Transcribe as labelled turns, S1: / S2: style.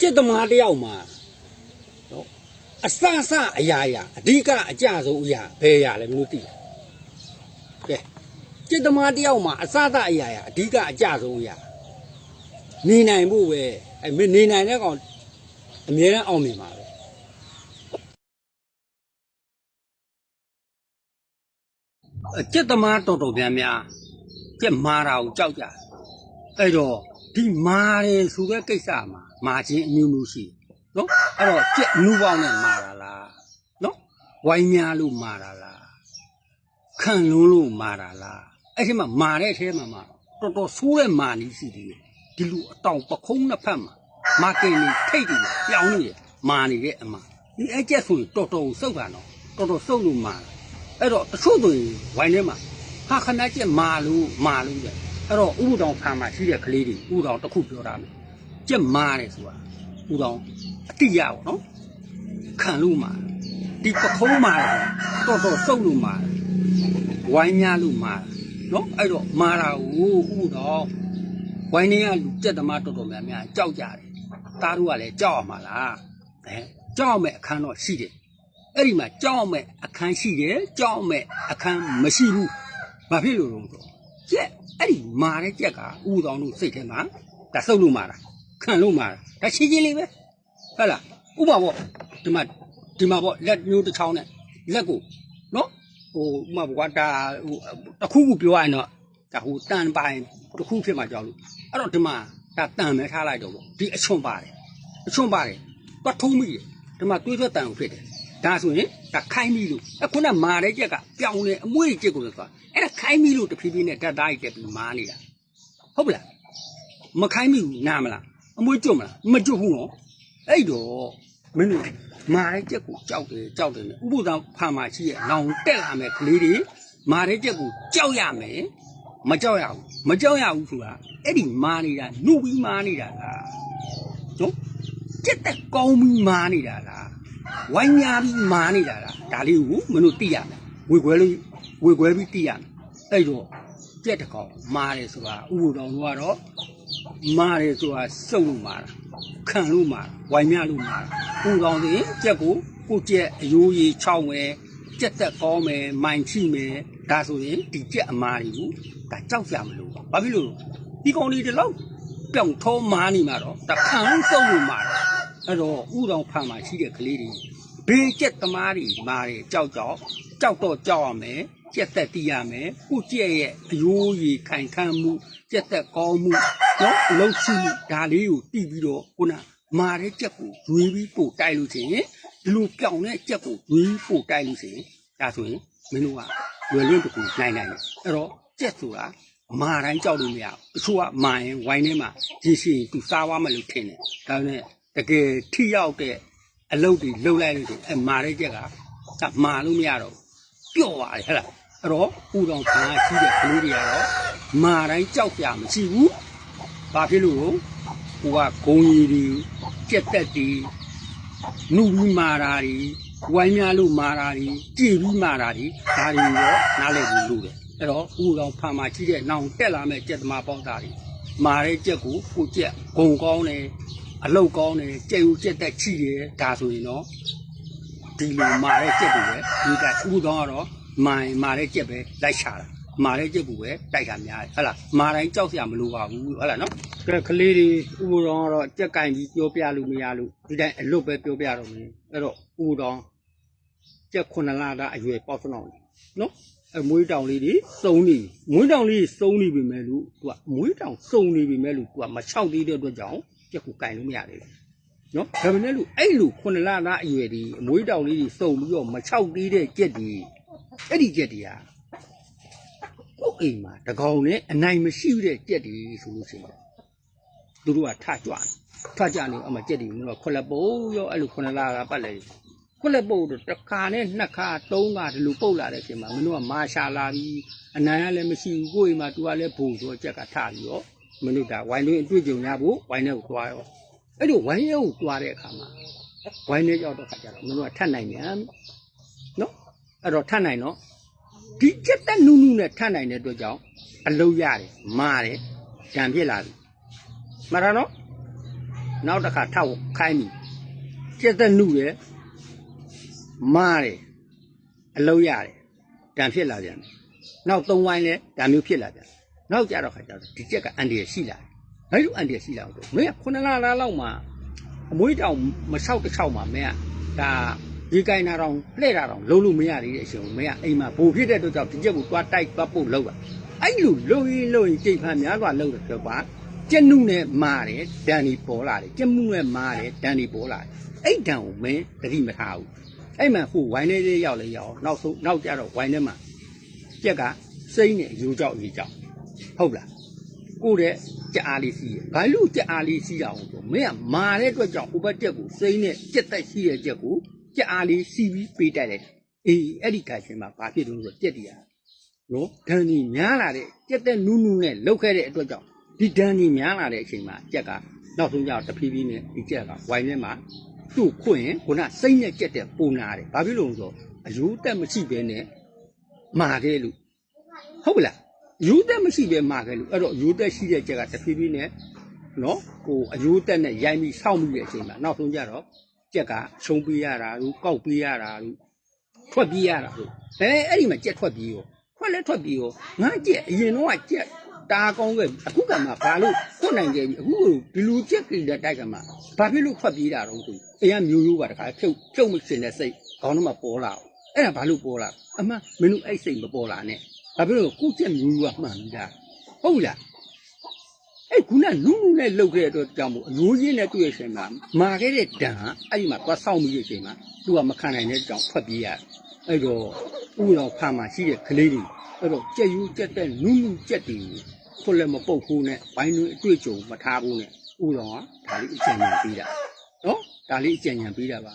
S1: จิตသမားတယောက်မှာနော်အစအစအရာရာအဓိကအကြဆုံးအရာဘယ်အရာလဲမလို့သိတယ်ကဲจิตသမားတယောက်မှာအစအစအရာရာအဓိကအကြဆုံးအရာနေနိုင်ဖို့ပဲအဲမင်းနေနိုင်တဲ့ကောင်အမြဲတမ်းအောင်မြင်ပါပဲအจิตသမားတော်တော်များများကျက်မာတာကိုကြောက်ကြတယ်အဲ့တော့ ဒီမာတယ်ဆိုတဲ့ကိစ္စမှာမာခြင်းအမျိုးမျိုးရှိတယ်နော်အဲ့တော့ကြက်နူးပေါင်းနဲ့မာတာလားနော်ဝိုင်းများလို့မာတာလားခံလုံးလို့မာတာလားအဲ့ဒီမှာမာတဲ့အထဲမှာမှာတော်တော်ဆိုးတဲ့မာနည်းရှိသေးတယ်ဒီလူအတောင်ပခုံးနှစ်ဖက်မှာမာကင်နေထိတ်တယ်ပြောင်းနေတယ်မာနေတဲ့အမဒီအကျက်ဆိုရင်တော်တော်ကိုစုပ်တာနော်တော်တော်စုပ်လို့မာတာအဲ့တော့တချို့ဆိုရင်ဝိုင်းထဲမှာဟာခဏကျက်မာလို့မာလို့တဲ့ အဲ့တော့ဥပဒေဖာမှာရှိတဲ့ကလေးတွေဥပဒေတစ်ခုပြောတာမယ်ကျက်မာတယ်ဆိုတာဥဒေါအတိရပါတော့ခံလို့မာဒီပခုံးမာတယ်တော်တော်စုပ်လို့မာဝိုင်းများလို့မာနော်အဲ့တော့မာတာကိုဥဒေါဝိုင်းနေကလူကြက်သမားတော်တော်များများကြောက်ကြတယ်သားတို့ကလည်းကြောက်ရမှာလားအဲကြောက်ရမယ့်အခန်းတော့ရှိတယ်အဲ့ဒီမှာကြောက်ရမယ့်အခန်းရှိတယ်ကြောက်ရမယ့်အခန်းမရှိဘူးဘာဖြစ်လို့လဲဆိုတော့ကြက် အဲ့ဒီမာတဲ့ကြက်ကဥဒေါတို့စိတ်ထဲမှာဒါစုပ်လို့မာတာခံလို့မာတာဒါချင်းချင်းလေးပဲဟုတ်လားဥပမာပေါ့ဒီမှာဒီမှာပေါ့လက်မျိုးတစ်ချောင်းနဲ့လက်ကိုနော်ဟိုဥပမာကွာဒါဟိုတစ်ခုခုပြောရရင်တော့ဒါဟိုတန်ပိုင်းတစ်ခုဖြစ်မှာကြောက်လို့အဲ့တော့ဒီမှာဒါတန်မဲထားလိုက်တော့ပေါ့ဒီအချွန်ပါတယ်အချွန်ပါတယ်တွတ်ထုံးမိတယ်ဒီမှာတွေးထွက်တန်ကိုဖြစ်တယ် ဒါဆိုရင်ဒါခိုင်းပြီလို့အခုနမာတဲ့ကြက်ကပြောင်းနေအမွှေးကြက်ကိုလို့ဆိုတာအဲ့ဒါခိုင်းပြီလို့တဖြည်းဖြည်းနဲ့ဓာတ်သားကြီးတက်ပြီးမာနေတာဟုတ်ပလားမခိုင်းမိဘူးနားမလားအမွှေးကျွတ်မလားမကျွတ်ဘူးနော်အဲ့တော့မင်းတို့မာတဲ့ကြက်ကိုကြောက်တယ်ကြောက်တယ်နဲ့ဥပဒေဖာမှာရှိရဲ့နောင်တက်လာမဲ့ကလေးတွေမာတဲ့ကြက်ကိုကြောက်ရမယ်မကြောက်ရဘူးမကြောက်ရဘူးဆိုတာအဲ့ဒီမာနေတာနှုတ်ပြီးမာနေတာလားနော်ကြက်တက်ကောင်းပြီးမာနေတာလား ဝိုင်းညာပြီးမာနေတာလားဒါလေးကိုမင်းတို့သိရမယ်ဝေခွဲလို့ဝေခွဲပြီးသိရမယ်အဲ့တော့ကြက်တကောင်မာတယ်ဆိုတာဥပဒေတော်ကတော့မာတယ်ဆိုတာစုံလို့မာတာခံလို့မှာဝိုင်မြလို့မှာပူကောင်းစဉ်ကြက်ကိုကိုကြက်အယိုးကြီး၆ဝဲကြက်သက်ကောင်းမယ်မိုင်ချိမယ်ဒါဆိုရင်ဒီကြက်အမားတွေကိုဒါကြောက်ကြမလို့ဘာဖြစ်လို့ဒီကောင်လေးဒီလောက်ပြောင်ထောမားနေမှာတော့ဒါခံစုံလို့မှာအဲ့တော့ဥတော်ဖန်မှာရှိတဲ့ကလေးတွေ ဘေးကြက်သမားတွေမာတယ်ကြောက်ကြောက်ကြောက်တော့ကြောက်ရမယ်ကြက်သက်တီးရမယ်ကိုကြက်ရဲ့အယိုးကြီးခိုင်ခန့်မှုကြက်သက်ကောင်းမှုနော်အလုံးရှိမှုဒါလေးကိုတီးပြီးတော့ခုနမာတဲ့ကြက်ကိုရွေးပြီးပို့တိုက်လို့ချင်းဒီလိုပြောင်တဲ့ကြက်ကိုရွေးပို့တိုက်လို့ချင်းဒါဆိုရင်မင်းတို့ကလွယ်လွယ်တကူနိုင်နိုင်တယ်အဲ့တော့ကြက်ဆိုတာမာတိုင်းကြောက်လို့မရဘူးတချို့ကမာရင်ဝိုင်းထဲမှာရရှိရင်သူစားသွားမှလို့ထင်တယ်ဒါပေမဲ့တကယ်ထိရောက်တဲ့ အလုပ်တွေလုပ်လိုက်လို့ချင်းအဲမာတဲ့ကြက်ကဒါမာလို့မရတော့ဘူးပျော့သွားတယ်ဟဲ့လားအဲ့တော့ပူတော်ခံရှိတဲ့ကလေးတွေကတော့မာတိုင်းကြောက်ကြမရှိဘူးဘာဖြစ်လို့လဲကိုကဂုံရီတွေကြက်တက်တွေနှုတ်ပြီးမာတာတွေဝိုင်းများလို့မာတာတွေကြည်ပြီးမာတာတွေဒါတွေရောနားလည်ဘူးလို့တယ်အဲ့တော့ပူတော်ဖာမှာရှိတဲ့နောင်တက်လာမဲ့ကြက်သမားပေါင်းသားတွေမာတဲ့ကြက်ကိုကိုကြက်ဂုံကောင်းတယ် အလုတ်ကောင်းတယ်ကြက်ယူကြက်တက်ချိတယ်ဒါဆိုရင်တော့ဒီလိုမာတဲ့ကြက်တွေပဲဒီကဥပဒေကတော့မိုင်မာတဲ့ကြက်ပဲလိုက်ချတာမာတဲ့ကြက်ကိုပဲတိုက်တာများတယ်ဟုတ်လားမာတိုင်းကြောက်စရာမလိုပါဘူးဟုတ်လားနော်ကဲကလေးတွေဥပဒေကတော့ကြက်ကင်ကြီးပြောပြလို့မရလို့ဒီတိုင်းအလွတ်ပဲပြောပြတော့မယ်အဲ့တော့ဥပဒေကြက်ခုနလာတာအရွယ်ပေါ့စလောက်နော်အမွေးတောင်လေးတွေစုံနေမွေးတောင်လေးစုံနေပြီမဲ့လို့သူကအမွေးတောင်စုံနေပြီမဲ့လို့သူကမချောက်သေးတဲ့အတွက်ကြောင့် ကြက်ကိုကင်လို့မရသေးဘူးနော်ဒါပေမဲ့လို့အဲ့လိုခုနလသားအရွယ်ဒီအမွေးတောင်လေးတွေစုံပြီးတော့မချောက်သေးတဲ့ကြက်တွေအဲ့ဒီကြက်တွေကကိုယ်အိမ်မှာတကောင်နဲ့အနိုင်မရှိတဲ့ကြက်တွေဆိုလို့ရှိရင်သူတို့ကထကြွတယ်ထကြနေအမကြက်တွေမျိုးခွက်လက်ပုတ်ရောအဲ့လိုခုနလကပတ်လေခွက်လက်ပုတ်တော့တစ်ခါနဲ့နှစ်ခါသုံးခါဒီလိုပုတ်လာတဲ့အချိန်မှာမင်းတို့ကမာရှာလာပြီးအနိုင်ကလည်းမရှိဘူးကိုယ်အိမ်မှာသူကလည်းဘုံဆိုတော့ကြက်ကထပြီးတော့ မင်းတို့ဒါဝိုင်းလို့အတွေ့အကြုံရဖို့ဝိုင်းထဲကိုသွားရောအဲ့လိုဝိုင်းရဲကိုတွားတဲ့အခါမှာဝိုင်းရဲရောက်တဲ့အခါကျတော့မင်းတို့ကထတ်နိုင်မြန်နော်အဲ့တော့ထတ်နိုင်တော့ဒီကြက်တက်နုနုနဲ့ထတ်နိုင်တဲ့အတွက်ကြောင့်အလုံးရတယ်မာတယ်ကြံပြစ်လာပြီမှန်တာနော်နောက်တစ်ခါထောက်ခိုင်းပြီကျက်သက်နုတယ်မားတယ်အလုံးရတယ်တန်ဖြစ်လာပြန်တယ်နောက်သုံးဝိုင်းလဲဒါမျိုးဖြစ်လာပြန်တယ် နောက်ကြတော့ခါကျတော့ဒီကျက်ကအန်ဒီရရှိလာတယ်ဘယ်လိုအန်ဒီရရှိလာအောင်ဆိုမင်းကခုနလလားလောက်မှာအမွေးတောင်မလျှောက်တစ်ချောက်မှာမင်းကဒါဒီကိုင်းနာတော့လှဲ့တာတော့လုံးလို့မရသေးတဲ့အချိန်ကိုမင်းကအိမ်မှာဘိုဖြစ်တဲ့အတွက်ကြောင့်ဒီကျက်ကိုတွားတိုက်တွားပို့လောက်တာအဲ့လိုလုံရင်လုံရင်ကြိတ်ဖန်များစွာလုံတယ်ဆိုတော့ကျက်နုနဲ့မာတယ်ဒန်ဒီပေါ်လာတယ်ကျက်မှုနဲ့မာတယ်ဒန်ဒီပေါ်လာတယ်အဲ့ဒန်ကိုမင်းတတိမထားဘူးအဲ့မှဟိုဝိုင်းလေးလေးရောက်လေရောက်အောင်နောက်ဆုံးနောက်ကြတော့ဝိုင်းထဲမှာကြက်ကစိမ့်နဲ့ယူကြောက်ယူကြောက် ဟုတ်လားကိုတဲ့ကြက်အားလေးစီးရဘာလို့ကြက်အားလေးစီးရအောင်ဆိုမင်းကမာတဲ့အတွက်ကြောင့်ဥပတက်ကိုစိမ့်နဲ့ကြက်တက်ရှိတဲ့ကြက်ကိုကြက်အားလေးစီးပြီးပေးတိုက်လိုက်အေးအဲ့ဒီကရှင်မှာဘာဖြစ်လို့လဲဆိုတော့ကြက်တရားနော်ဒန်ကြီးများလာတဲ့ကြက်တဲ့နူးနူးနဲ့လှုပ်ခဲ့တဲ့အတွက်ကြောင့်ဒီဒန်ကြီးများလာတဲ့အချိန်မှာကြက်ကနောက်ဆုံးကြတော့တဖြည်းဖြည်းနဲ့ဒီကြက်ကဝိုင်းထဲမှာသူ့ခွင့်ခုနစိတ်နဲ့ကြက်တဲ့ပုံနာတယ်ဘာဖြစ်လို့လဲဆိုတော့အယူတက်မရှိဘဲနဲ့မာခဲ့လို့ဟုတ်ပလား ယူတက်မရှိဘဲမာခဲ့လို့အဲ့တော့ယူတက်ရှိတဲ့ကြက်ကတဖြည်းဖြည်းနဲ့နော်ဟိုအယူတက်နဲ့ရိုင်းပြီးစောင့်ပြီးတဲ့အချိန်မှာနောက်ဆုံးကြတော့ကြက်ကရှုံးပေးရတာလို့ကောက်ပေးရတာလို့ထွက်ပြေးရတာလို့အဲအဲ့ဒီမှာကြက်ထွက်ပြေးရောထွက်လဲထွက်ပြေးရောငါကြက်အရင်တော့ကကြက်တာကောင်းခဲ့အခုကမှဘာလို့ထွက်နိုင်ခဲ့ပြီအခုဒီလူကြက်ကြည့်တဲ့တိုက်ကမှဘာဖြစ်လို့ထွက်ပြေးတာတော့ဆိုအရင်မျိုးရိုးပါတခါဖြုတ်ဖြုတ်မစင်တဲ့စိတ်ခေါင်းထဲမှာပေါ်လာအောင်အဲ့ဒါဘာလို့ပေါ်လာအမှမင်းတို့အဲ့စိတ်မပေါ်လာနဲ့ ဘာဖြစ်လို့ကိုကြက်မျိုးရိုးကမှန်ပြီးသားဟုတ်လားအဲ့ခုနနုနုနဲ့လှုပ်ခဲ့တဲ့အတွက်ကြောင့်မို့အရိုးရင်းနဲ့တွေ့ရချိန်မှာမာခဲ့တဲ့ဒဏ်ဟာအဲ့ဒီမှာသွားဆောင်ပြီးရချိန်မှာသူကမခံနိုင်တဲ့ကြောင့်ထွက်ပြေးရတယ်အဲ့တော့ဥတော်ဖာမှာရှိတဲ့ကလေးတွေအဲ့တော့ကြက်ယူကြက်တဲ့နုနုကြက်တွေခွလည်းမပုတ်ဘူးနဲ့ဘိုင်းတွေအတွေ့အကြုံမထားဘူးနဲ့ဥတော်ကဒါလေးအကျဉ်းဉာဏ်ပေးတာနော်ဒါလေးအကျဉ်းဉာဏ်ပေးတာပါ